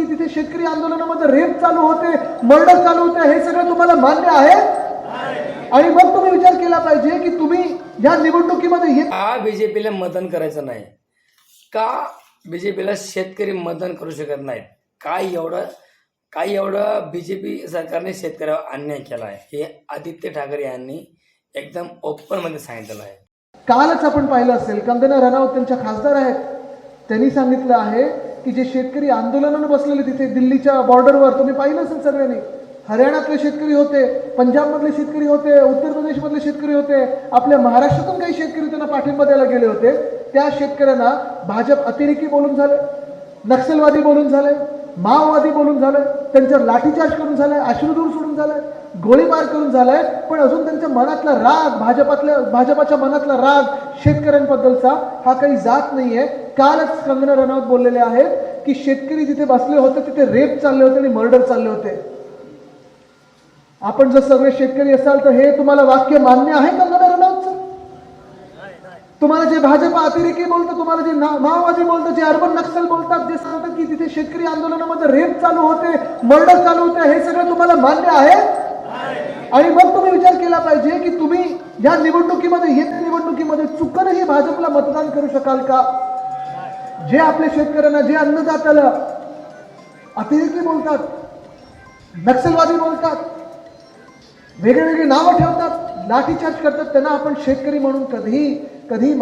की तिथे शेतकरी आंदोलनामध्ये रेप चालू होते मर्डर चालू होते हे सगळं तुम्हाला मान्य आहे? आणि मग तुम्ही विचार केला पाहिजे की तुम्ही या निवडणुकीमध्ये येत का बीजेपीला मतदान करायचं नाही? का बीजेपीला शेतकरी मतदान करू शकत नाहीत? काय एवढं काय एवढं बीजेपी सरकारने शेतकऱ्यावर अन्याय केला आहे? हे आदित्य ठाकरे यांनी एकदम ओपनमध्ये सांगितलेलं आहे. कालच आपण पाहिलं असेल कंगना रनावत त्यांच्या खासदार आहेत. त्यांनी सांगितलं आहे की जे शेतकरी आंदोलनानं बसलेले तिथे दिल्लीच्या बॉर्डरवर तुम्ही पाहिलं असेल सर्वांनी. हरियाणातले शेतकरी होते पंजाबमधले शेतकरी होते उत्तर प्रदेशमधले शेतकरी होते आपल्या महाराष्ट्रातून काही शेतकरी त्यांना पाठिंबा द्यायला गेले होते. त्या शेतकऱ्यांना भाजप अतिरेकी बोलून झाले नक्षलवादी बोलून झाले माओवादी बोलून झालं त्यांच्यावर लाठीचार्ज करून झालाय अश्रुधूर सोडून झालाय गोळीबार करून झालाय पण अजून त्यांच्या मनातला राग भाजपातल्या भाजपाच्या मनातला राग शेतकऱ्यांबद्दलचा हा काही जात नाहीये. कालच कंगना रनौत बोललेले आहेत की शेतकरी जिथे बसले होते तिथे रेप चालले होते आणि मर्डर चालले होते. आपण जर सगळे शेतकरी असाल तर हे तुम्हाला वाक्य मान्य आहे कंगना रनौतचं? तुम्हाला जे भाजपा अतिरेकी बोलतं तुम्हाला जे माओवादी बोलतं जे अर्बन नक्सल बोलतात जे सांगतात की तिथे शेतकरी आंदोलनामध्ये रेप चालू होते मर्डर चालू होते हे सगळं तुम्हाला मान्य आहे? आणि मग तुम्ही विचार केला पाहिजे की तुम्ही या निवडणुकीमध्ये येत्या निवडणुकीमध्ये चुकूनही भाजपला मतदान करू शकाल का? जे आपल्या शेतकऱ्यांना जे अन्नदात्याला अतिरेकी बोलतात नक्षलवादी बोलतात वेगळे वेगळे नावं ठेवतात लाठीचार्ज करतात त्यांना आपण शेतकरी म्हणून कधीही कधी